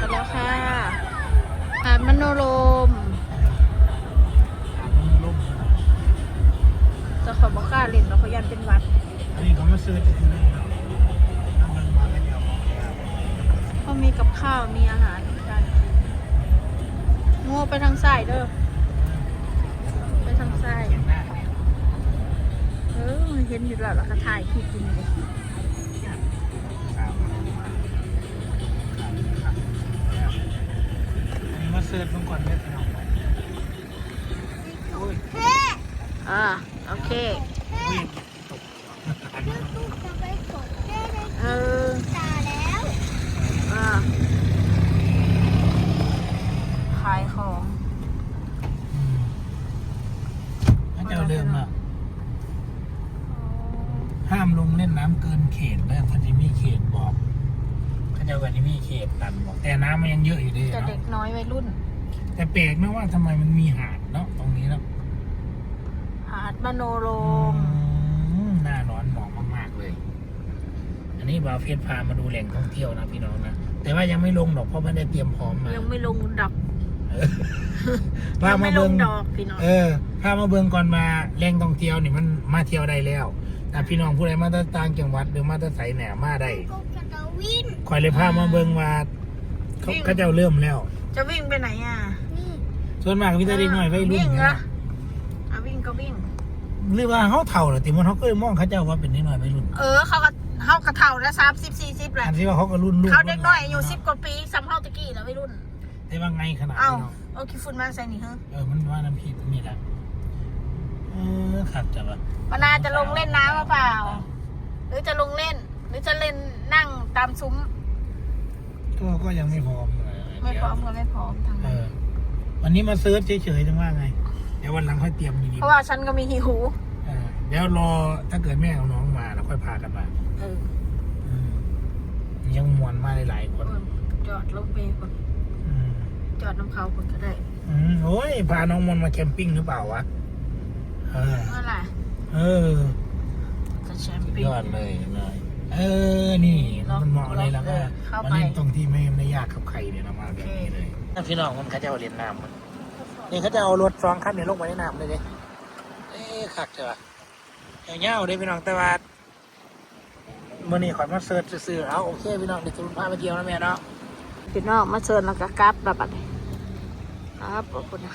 กันแล้วค่ะหาดมโนโรมลมจะขอบอกกล้าเล่นเราะเขายันเป็นหวัด อันนี้เขามาซื้อที่นี่เนาะน้ำมันมาแล้วเดียวของแกเขามีกับข้าวมีอาหารการกินโง่ไปทางซ้ายเด้อไปทางซ้ายเห็นหน้าเนี่ยเออเห็นอยู่แล้วเราก็ถ่ายคลิปอยู่ มาซื้อตรงก่อนเนี่ยพี่น้องโอ้ยอ่าโอเควิ่งตกอันนี้ เอออ่าขายของ ถ้าเจ้าเริ่มอะห้ามลงเล่นน้ำเกินเขตนะพันธิมีเขตบอก เขาเจ้ากันที่มีเขตตันบอกแต่น้ำมันยังเยอะอยู่ดีจะเนาะเด็กน้อยวัยรุ่น แต่แปลกนะว่าทำไมมันมีหาดเนาะตรงนี้เนาะหาดมโนโรมอืมน่านอนเหมาะมากๆเลย อันนี้บาวเพชรพามาดูแหล่งท่องเที่ยวนะพี่น้องนะแต่ว่ายังไม่ลงหรอกเพราะไม่ได้เตรียมพร้อมมายังไม่ลงดอกพายังมาไม่ลเบิงงดอกพี่น้องเออพามาเบิงก่อนมาแหล่งท่องเที่ยวนี่มันมาเที่ยวได้แล้วแต่พี่น้องผู้ใดมาแตต่างจังหวัดหรือมาแตไสแหน่มาได้ คอยเลยพามาเบิงว่าเขาเขาเจ้าเริ่มแล้ว จะวิ่งไปไหนอะส่วนมากวิจารณ์หน่อยไม่รุ่นวิ่งเนี่ยนะนะอะวิ่งก็วิ่ง หรือว่าเขาเถ่าเหรอติมันเขาก็เลยมองเขาเจ้าว่าเป็นนิดหน่อยไม่รุ่นเออเขาก็เขากระเท่าแล้วสามสิบสี่สิบแหละอันที่ว่าเขาก็รุ่นลูกเขาเด็กน้อยอายู่สิบกว่าปีซ้ำเฮาตะกี้แล้ววัยรุ่น แต่ว่าไงขนาดเอ้านี้เนาะเอาขี้ฝุ่นมาใส่นี่เฮ้เออมันว่าน้ำพริกนี่แหละเออขัดจังวะปนาจะลงเล่นน้ำหรือเปล่า หรือจะลงเล่น หรือจะเล่นนั่งตามซุ้มก็ก็ยังไม่พร้อมเลยไม่พร้อมก็ไม่พร้อมทางเอนั้นอวันนี้มาเซิร์ชเฉยๆจังว่าไง เดี๋ยววันหลังค่อยเตรียมดีเพราะว่าฉันก็มีหิวๆเออเดี๋ยวรอถ้าเกิดแม่เอาน้องมาแล้วค่อยพากันมาเอออืมยังมวนมาหลายๆคนจอดลงไปก่อนอืมจอดน้ำเขาก่อนก็ได้อืมโอ้ยพาน้องมนต์มาแคมปิ้งหรือเปล่าวะเออ เมื่อไหร่เออ จะแชมสุดปิ้งยอดเลยเลย เออ นี่มันเหมาะเลยแล้วก็เข้าไปมาเล่นตรงที่ไม่ไม่ยากกับใครเนี่ยเรามาแบบนี้เลยพี่น้องมันเขาจะเอาเรียนน้ำมันนี่เขาจะเอารถสองคันเนี่ยลงมาในน้ำเลยดิเอ๊ะขักเถอะเงี้ยๆเด้พี่น้องแต่ว่ามื่อนี้ขอยมาเสิร์ชซื่อๆเอาโอเคพี่น้องเดี๋ยวจะพาไปเที่ยวนะแม่เนาะพี่น้องมาเชิญแล้วก็กลับแบบนี้ครับขอบคุณนะ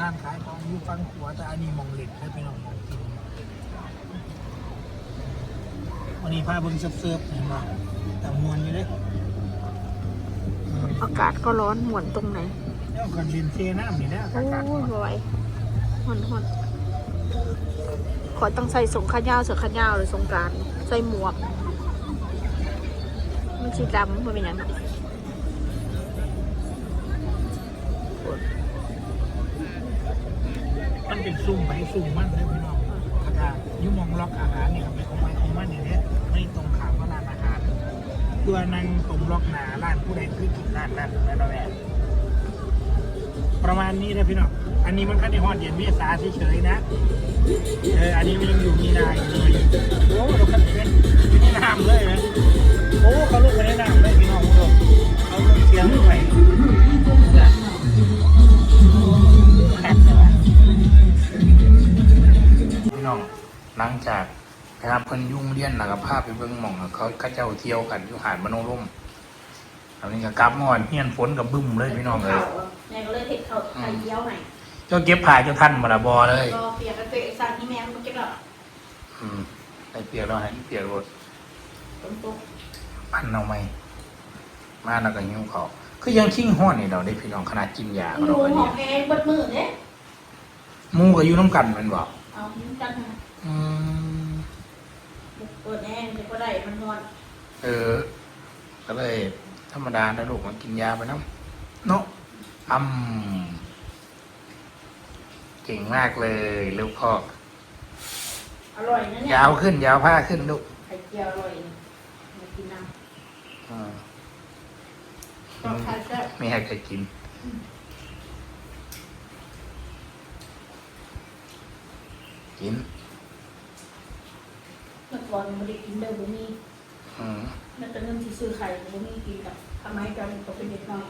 ร้านขายของอยู่ฟังขัวแต่อันนี้มองเหล็กให้พี่น้องมองกิน วันนี้พาเบิ่งเสิร์ฟๆเห็นไหมแต่มวนอยู่เด้อากาศก็ร้อนหมวนตรงไหนแล้วกันเรียนเซน้ำนี่แหละโอ้อากาศยบ่ไหวหอนหอนขอต้องใส่สงขายาวเสือขายาวหรือสงกรารใส่หมวกมันชีดำมันเป็นหยังมันเป็นซุ่มไปซุ่มมันเลย ยุมองล็อกอาหารเนี่ยไปของไปของมันอย่างเนี้ยไม่ตรงขามกับร้านอาหารตัวนั่งตรงล็อกหนาร้านผู้ใดคือกินร้านนั้นแล้วนะแม่ประมาณนี้นะพี่น้อง อันนี้มันแค่ในหอดเย็นเมษาเฉยๆนะ เออ อันนี้มันยังอยู่มีนาอยู่เลยโอ้เราคันเป็นอยู่ในน้ำเลยนะ หลังจากนะครับเพิ่นยุ่งเรียนนะครับภาพไปเบิ่งหม่องเขาเขาเจ้าเที่ยวกันอยู่หาดมโนร่มอันนี้ก็กลับมาอ่อนเฮียนฝนกับบึ้มเลยพี่น้องเลยแม่ก็เลยเห็ดเขาไข่เยี่ยวให้เจ้าเก็บผ่ายเจ้าท่านมาละบอเลยก็เปียกกันเปะสานที่แม่มันเก็บแล้วอืมไอเปียกแล้วให้เปียกรถฝนตกปั้นเอาไหมมาแล้วก็หิ้วเขาวคือยังชิ่งห้อนนี่เราได้พี่น้องขนาดกินยาอเขายู่เราหเนี่อยแกงเบดมือเนี่ยหมูก็อยู่น้ำกันแมันบอกเอายิ้มกันนะ อืมเปิดแอร์มันก็ได้มันนอนเออ ก็เลย ธรรมดานะลูกมันกินยาไปน้ำเนาะอืมเก่งมากเลยลูกพ่ออร่อยนะเนี่ยยาวขึ้น ยาวผ้าขึ้นลูกไข่เจียวอร่อยมากินน้อืมำต้องทานแซ่บไม่ให้ใครกิน กินเมื่อ ก่อนมันไม่ได้กินเดิมมีอืมมันจะเงินที่ซื้อไข่ก็มีกินกับทำไมกันก็เป็นเด็กน้อย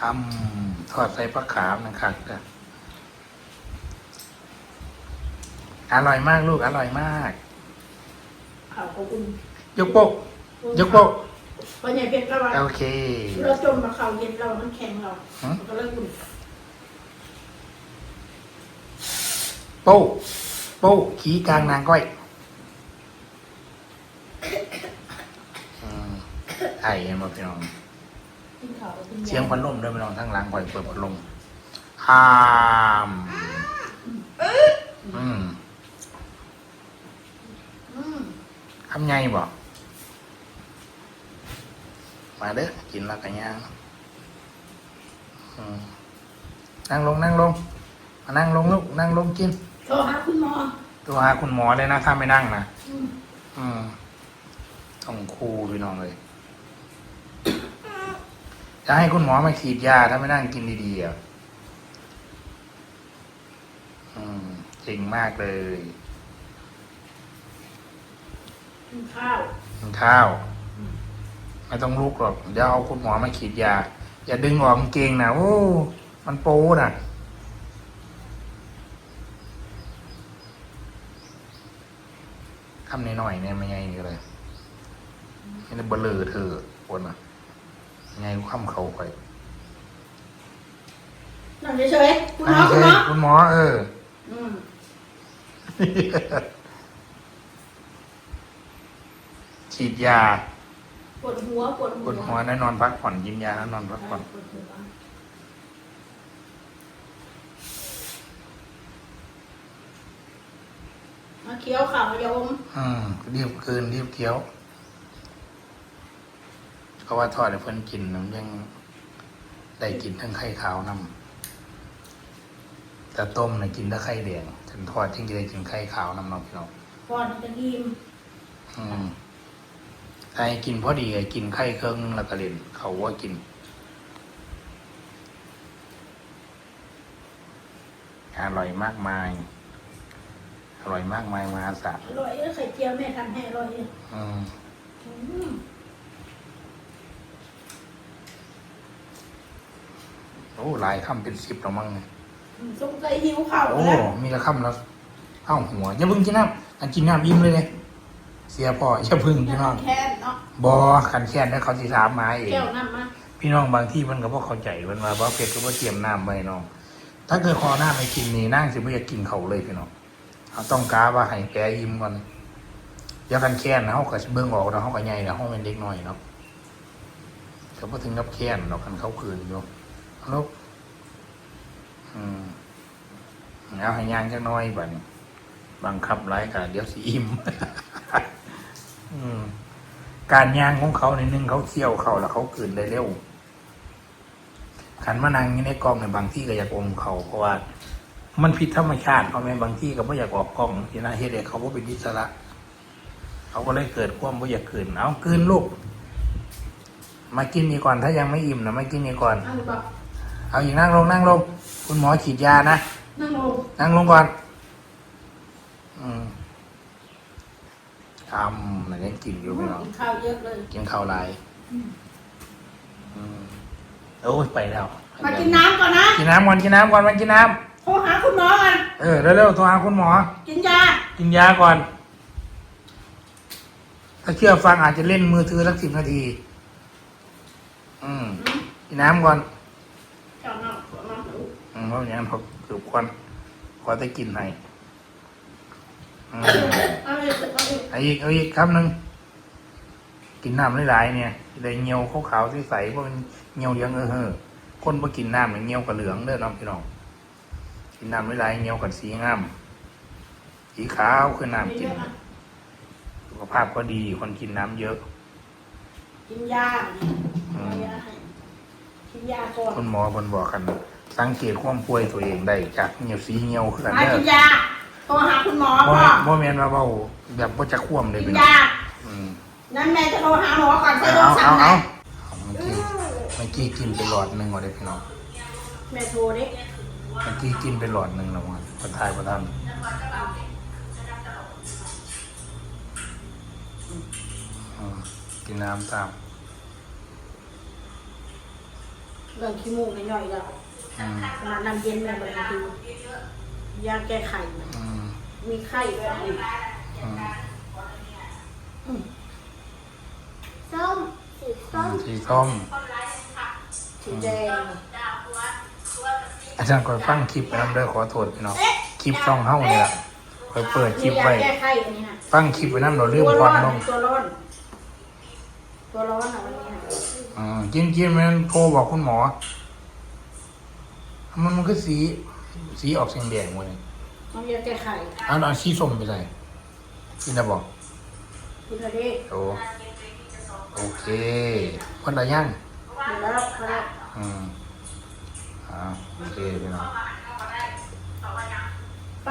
ทำทอดใส่ปลาขามนะครับอร่อยมากลูกอร่อยมาก ข่าวก็อุ่นยกโป๊กยกโป๊กพอใหญ่เพชรก็ว่าโอเค เราจมมาข่าวเย็นเรามันแข็งเราหืมก็เลยอุ่นโป้โป้ขี้กลางนางก้อยอืม ไอ้เห็นบ่พี่น้อง กินข่าวก็กินเสียงพัดลมด้วยพี่น้องทั้งหล้างก่อยเปิดพัดลมห้ามอืมอืมทำไงบ่มาเด้อกินแล้วกันย่างอืมนั่งลงนั่งลงมานั่งลงลูกนั่งลงกิน โทรหาคุณหมอตัวหาคุณหมอเลยนะ ถ้าไม่นั่งนะอืม อืมต้องครูพี่น้องเลย จะให้คุณหมอมาฉีดยาถ้าไม่นั่งกินดีๆอะอืมเก่งมากเลยกินข้าวกินข้าว ไม่ต้องลุกหรอก เดี๋ยวเอาคุณหมอมาฉีดยา อย่าดึงออกกางเกงนะโอ้ มันโป้น่ะทำหน่อยๆเนี่ยไม่ไงนี่เลยนี่เบลอเธอปวดน่ะ ไงกูข้ามเขาไปนั่งเฉยๆคุณหมอนั่นคุณเฉหมยอคุณหมอเอออืมฉีดยาปวดหัวปวดหัปววดหัวแน่นอนพักผ่อนกินยาแล้วนอนพักผ่อน ปวดหัวมาเคี้ยวข่าวโยมอืมรีบคืนรีบเคี้ยว เพราะว่าทอดให้เพิ่นกินน้ำยังได้กินทั้งไข่ขาวนำแต่ต้มเนี่ยกินแต่ไข่แดงถึงทอดถึงจะได้กินไข่ขาวนำเนาะพี่น้องพอมันจะอิ่มอืมถ้าให้กินพอดีก็กินไข่เครื่องนึงแล้วก็เล่นเขาว่ากินอร่อยมากมาย อร่อยมากมายมหาศาลอร่อยเอ้ยไข่เจียวแม่ทำให้อร่อยเลยอืม อืมโอ้หลายคำเป็นสิบแล้วมั้งเนี่ยสงสัยหิวข้าวโอ้แล้วมีละคำแล้วเอ้าหัวอย่าเพิ่งกินน้ำอันกินน้ำอิ่มเลยเลยเสียพ่ออย่าเพิ่งพี่น้องแค่เนาะบอขันแค้นแล้วเขาสิถามมาเองแก้วน้ำมาพี่น้องบางที่มันก็บ่เข้าใจมันว่าบ่เผ็ดก็บ่เตรียมน้ำไว้น้อง ถ้าเกิดคอน้ำไม่กินนี่นั่งสิบ่อยากกินเขาเลยพี่น้องเขาต้องกาว่าให้แกยิ้มก่อนเดี๋ยวกันแค้นนะเฮาก็สิเบิ่งออกแล้วเฮาก็ใหญ่แล้วเฮาเป็นเด็กน้อยเนาะก็บ่ถึงกับแค้นดอกคันเขาคืนอยู่ ลูกอืมเอาให้ย่างจักหน้อยบัดนี้บังคับหลายก็เดี๋ยวสิอิ่ม อืม การย่างของเขาในนึงเขาเคี่ยวเขาแล้วเขากลืนได้เร็วขันมานั่งอยู่ในกล้องในยบางที่ก็อยากอมเขาเพราะว่า มันผิดธรรมชาติเขาแม่บางที่ก็ไม่อยากออกกล้องที่น่าเฮ็ดให้เขาว่าเป็นอิสระเขาก็เลยเกิดความไม่อยากกลืนเอากลืนลูกมากินนี่ก่อนถ้ายังไม่อิ่มนะมากินนี่ก่อนอ เอาอีกนั่งลงนั่งลง คุณหมอฉีดยานะ นั่งลง นั่งลงก่อน อืมทำมันยังกินอยู่พี่น้อง กินข้าวเยอะเลย กินข้าวไรอืมโอ้ยไปแล้ว มากินน้ำก่อนนะ กินน้ำก่อนกินน้ำก่อนมากินน้โทรหาคุณหมอก่อนำเออเร็วๆโทรหาคุณหมอ กินยา กินยาก่อน ถ้าเชื่อฟังอาจจะเล่นมือถือสักสิบนาที อืมกินน้ำก่อนเจ้าน้ำขอน้ เพราะอย่างนั้นเขาถือควันขอได้กินให้อืมเอายีกเอาอีกคำหนึ่งกินน้ำหลายๆเนี่ยเลยเงียวขาวๆใสๆเพราะมันเงียวเหลืองเออเฮ้อคนพอกินน้ำเนี่ยเงียวกับเหลืองเด้อน้องพี่น้องกินน้ำหลายๆเงียวกับสีงามสีขาวคือน้ำกินสุขภาพก็ดีคนกินน้ำเยอะกินยากินยาก่อนคุณหมอบนบอกกัน สังเกตความป่วยตัวเองได้จากเงียวสีเงียวคือกันมาเด้อกินยาโทรหาคุณหมอบ่พ่อบ่แม่นว่าเบาแบบบ่จะคว่ำเลยกิพี่นน้องยาอืมนั้นแม่จะโทรหาหมอก่อนใส่โทรเอาศัพเอาท์ไหนเอาเมื่อกี้เมื่อกี้กินไปหลอดหนึ่งว่ะเด้อพี่น้องแม่โทรดิเมื่อกี้กินไปหลอดหนึ่งแล้วมันประทายประทันอืมกินน้ำตาม เรื่องขี้มูกหน่อยๆแล้วอืม ขนาดน้ำเย็นแม่บริคือยาแก้ไขนะอืมมีไข้ด้วยอืมอืมส้มสีส้มสีส้มสีแดงอาจารย์ก่อนฟังคลิปนะครับเด้อขอโทษพี่น้องคลิปช่องเฮ้าเนี่ยคอยเปิดคลิปมียาไว้แก้ไขอันนี้นะฟังคลิปไว้นั่นเราลืมตัวคร้วัอนนลงตัวร้อน ตัวร้อนอะวันนี้นะอืมกินกินมันโทรบอกคุณหมอ มันมันก็สีสีออกสีแดงหมดเลยน้ำยาแก้ไขเอาเอาสีส้มไปใส่กินได้บอกคุณอะไรโอโอเคคนละย่างอยู่แล้วเขาแล้วอืมอ่าโอเคพี่น้องไป